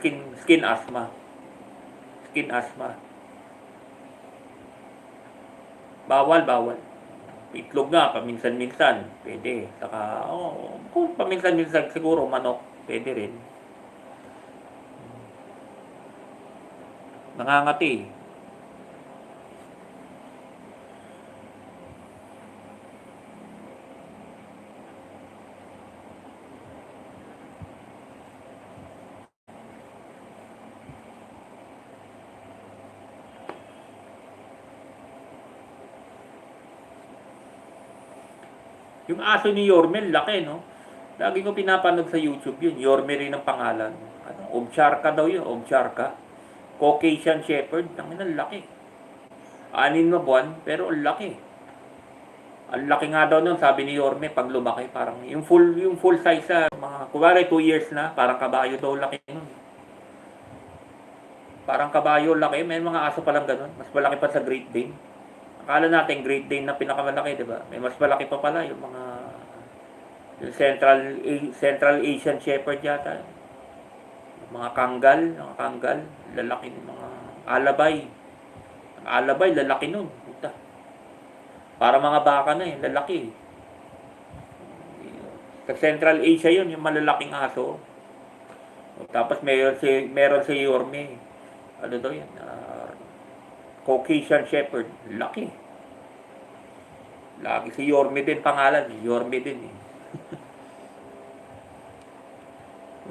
skin skin asthma. Skin asthma. Bawal, bawal. Itlog nga, paminsan-minsan. Pwede. Saka, oh, kung paminsan-minsan siguro manok, pwede rin. Nangangati. Yung aso ni Yormel, laki, no? Lagi ko pinapanood sa YouTube yun. Yorme rin ang pangalan. Ano, Obcharka daw yun, Obcharka. Caucasian Shepherd. Tangin ang laki. Anin na buwan, pero ang laki. Ang laki nga daw nun, sabi ni Yorme, pag lumaki, parang yung full, yung full size sa mga, kumari 2 years na, parang kabayo daw laki nun. Parang kabayo laki, may mga aso palang ganun. Mas malaki pa sa Great Dane. Akala natin Great Dane na pinakamalaki, di ba? May mas malaki pa pala yung mga yung Central Central Asian Shepherd yata. Yung mga Kangal, mga Kangal, lalaki ng mga alabay. Ang alabay, lalaki nun. Puta. Para mga baka na eh, lalaki. Sa Central Asia yun, yung malalaking aso. Tapos meron si meron si Yorme. Ano daw yan? Ah, Caucasian Shepherd. Laki. Lagi si Yorme din pangalan. Yorme din eh.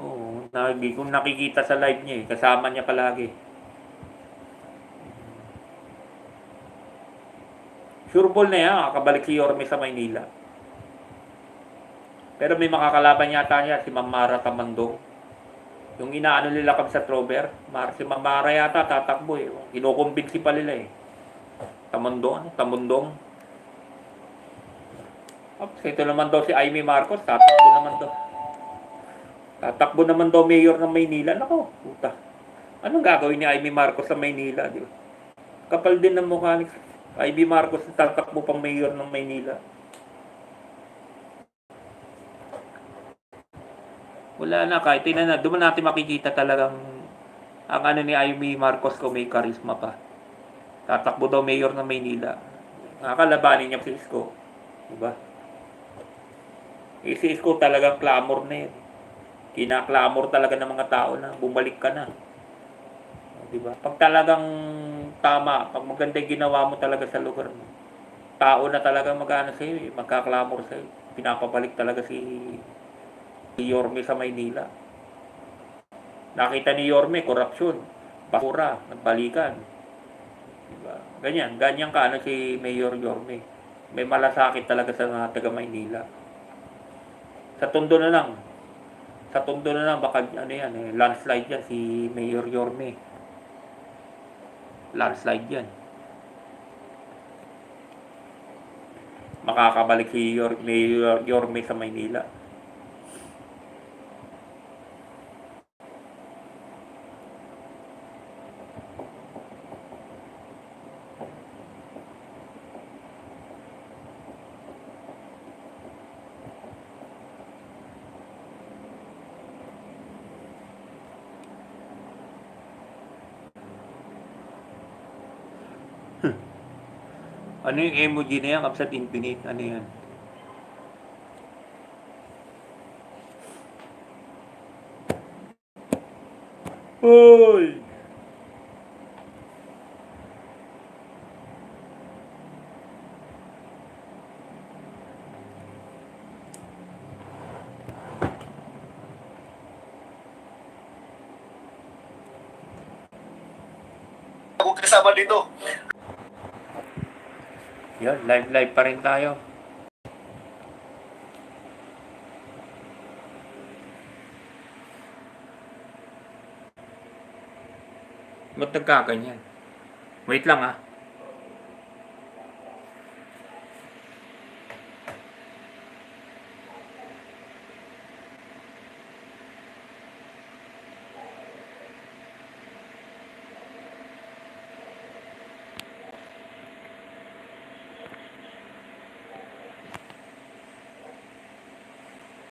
Oo, lagi kong nakikita sa live niya eh. Kasama niya palagi. Sureball na yan, kakabalik si Yorme sa Maynila. Pero may makakalaban yata niya, si Mamara Tamandong. Yung inaano nila kami sa Trover, Mar si Mamara yata tatakbo eh. Kinukumbinsi pa nila eh. Tamandong, ano? Tamundong. Ops, ito naman daw si Amy Marcos, tatakbo naman daw. Tatakbo naman daw mayor ng Maynila. Nako, puta. Anong gagawin ni Amy Marcos sa Maynila, di ba? Kapal din ng mukha ni Amy Marcos tatakbo pang mayor ng Maynila. Wala na, kahit tinan na, doon natin makikita talagang ang ano ni Amy Marcos kung may karisma pa. Tatakbo daw mayor ng Maynila. Nakakalabanin niya si Isko. Diba? Eh, si Isko talagang clamor na yun. Kinaklamor talaga ng mga tao na bumalik ka na. Di ba? Pag talagang tama, pag maganda ginawa mo talaga sa lugar mo, tao na talaga mag-ano sa'yo, eh, magkaklamor sa'yo. Pinapabalik talaga si, si Yorme sa Maynila. Nakita ni Yorme, korupsyon, basura, nagbalikan. Di ba? Ganyan, ganyan ka ano si Mayor Yorme. May malasakit talaga sa mga taga Maynila. Sa Tondo na lang, sa Tondo na lang, baka ano yan, eh, landslide yan, si Mayor Yorme. Landslide yan. Makakabalik si Yor Yorme sa Maynila. Ano yung emoji na yan? Upset infinite. Ano yan? Hoy! Ako kasama dito. Yan, live live pa rin tayo. Ba't nagkaganyan? Wait lang ah.